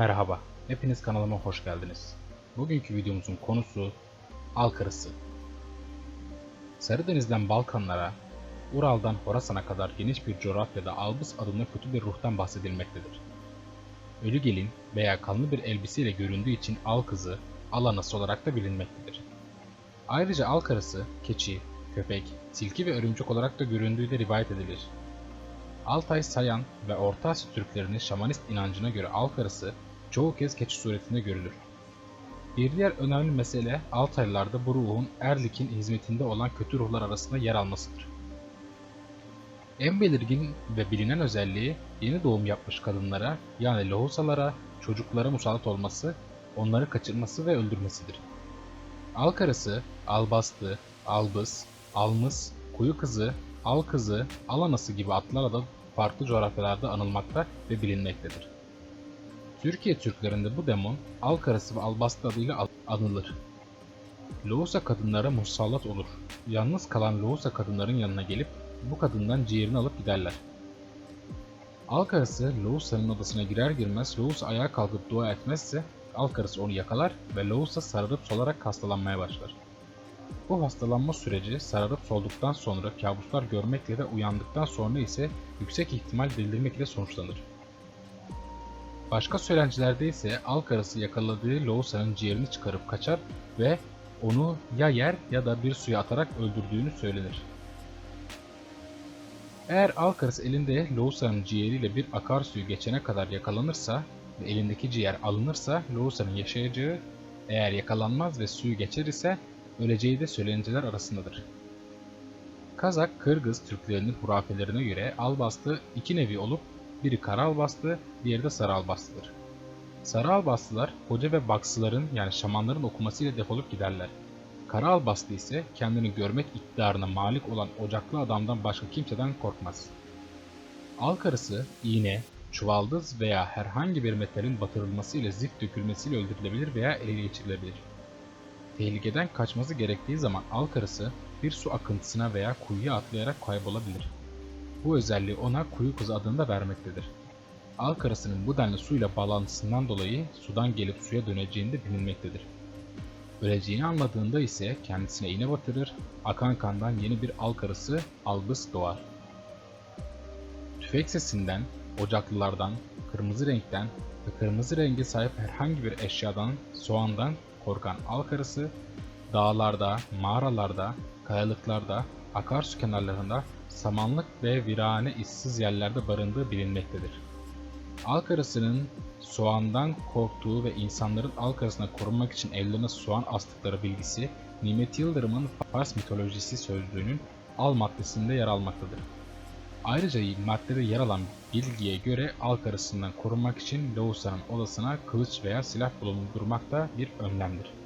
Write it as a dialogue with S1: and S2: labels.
S1: Merhaba, hepiniz kanalıma hoş geldiniz. Bugünkü videomuzun konusu Alkarısı. Sarıdeniz'den Balkanlara, Ural'dan Horasan'a kadar geniş bir coğrafyada Albus adında kötü bir ruhtan bahsedilmektedir. Ölü gelin veya kanlı bir elbiseyle göründüğü için al kızı, al anası olarak da bilinmektedir. Ayrıca al karısı, keçi, köpek, tilki ve örümcek olarak da göründüğü de rivayet edilir. Altay Sayan ve Orta Asya Türklerinin şamanist inancına göre al karısı çoğu kez keçi suretinde görülür. Bir diğer önemli mesele Altaylılarda bu ruhun Erlik'in hizmetinde olan kötü ruhlar arasında yer almasıdır. En belirgin ve bilinen özelliği yeni doğum yapmış kadınlara yani lohusalara, çocuklara musallat olması, onları kaçırması ve öldürmesidir. Al karısı, albastı, albız, almız, kuyu kızı, al kızı, al anası gibi adlarla da farklı coğrafyalarda anılmakta ve bilinmektedir. Türkiye Türklerinde bu demon al karısı ve albastı adıyla anılır. Lohusa kadınlara musallat olur. Yalnız kalan Lohusa kadınların yanına gelip bu kadından ciğerini alıp giderler. Al karısı Lohusa'nın odasına girer girmez Lohusa ayağa kalkıp dua etmezse al karısı onu yakalar ve Lohusa sararıp solarak hastalanmaya başlar. Bu hastalanma süreci sararıp solduktan sonra kabuslar görmekle ve uyandıktan sonra ise yüksek ihtimal bildirmekle sonuçlanır. Başka söylentilerde ise al karısı yakaladığı Lohusa'nın ciğerini çıkarıp kaçar ve onu ya yer ya da bir suya atarak öldürdüğünü söylenir. Eğer al karısı elinde Lohusa'nın ciğeriyle bir akarsuyu geçene kadar yakalanırsa ve elindeki ciğer alınırsa Lohusa'nın yaşayacağı, eğer yakalanmaz ve suyu geçer ise öleceği de söylentiler arasındadır. Kazak, Kırgız Türklerinin hurafelerine göre albastı iki nevi olup biri kara albastı, diğeri de sarı albastıdır. Sarı albastılar hoca ve baksıların yani şamanların okumasıyla defolup giderler. Kara albastı ise kendini görmek iktidarına malik olan ocaklı adamdan başka kimseden korkmaz. Al karısı, iğne, çuvaldız veya herhangi bir metalin batırılmasıyla zift dökülmesiyle öldürülebilir veya ele geçirilebilir. Tehlikeden kaçması gerektiği zaman al karısı bir su akıntısına veya kuyuya atlayarak kaybolabilir. Bu özelliği ona kuyu kızı adını da vermektedir. Al karısının bu denli suyla bağlantısından dolayı sudan gelip suya döneceğini de bilinmektedir. Öleceğini anladığında ise kendisine iğne batırır, akan kandan yeni bir al karısı albıs doğar. Tüfek sesinden, ocaklılardan, kırmızı renkten ve kırmızı renge sahip herhangi bir eşyadan, soğandan korkan al karısı, dağlarda, mağaralarda, kayalıklarda, akarsu kenarlarında, samanlık ve virane ıssız yerlerde barındığı bilinmektedir. Al karısının soğandan korktuğu ve insanların al karısına korunmak için ellerine soğan astıkları bilgisi, Nimet Yıldırım'ın Fars mitolojisi sözlüğünün al maddesinde yer almaktadır. Ayrıca maddede yer alan bilgiye göre al karısından korunmak için Lohusa'nın odasına kılıç veya silah bulundurmak da bir önlemdir.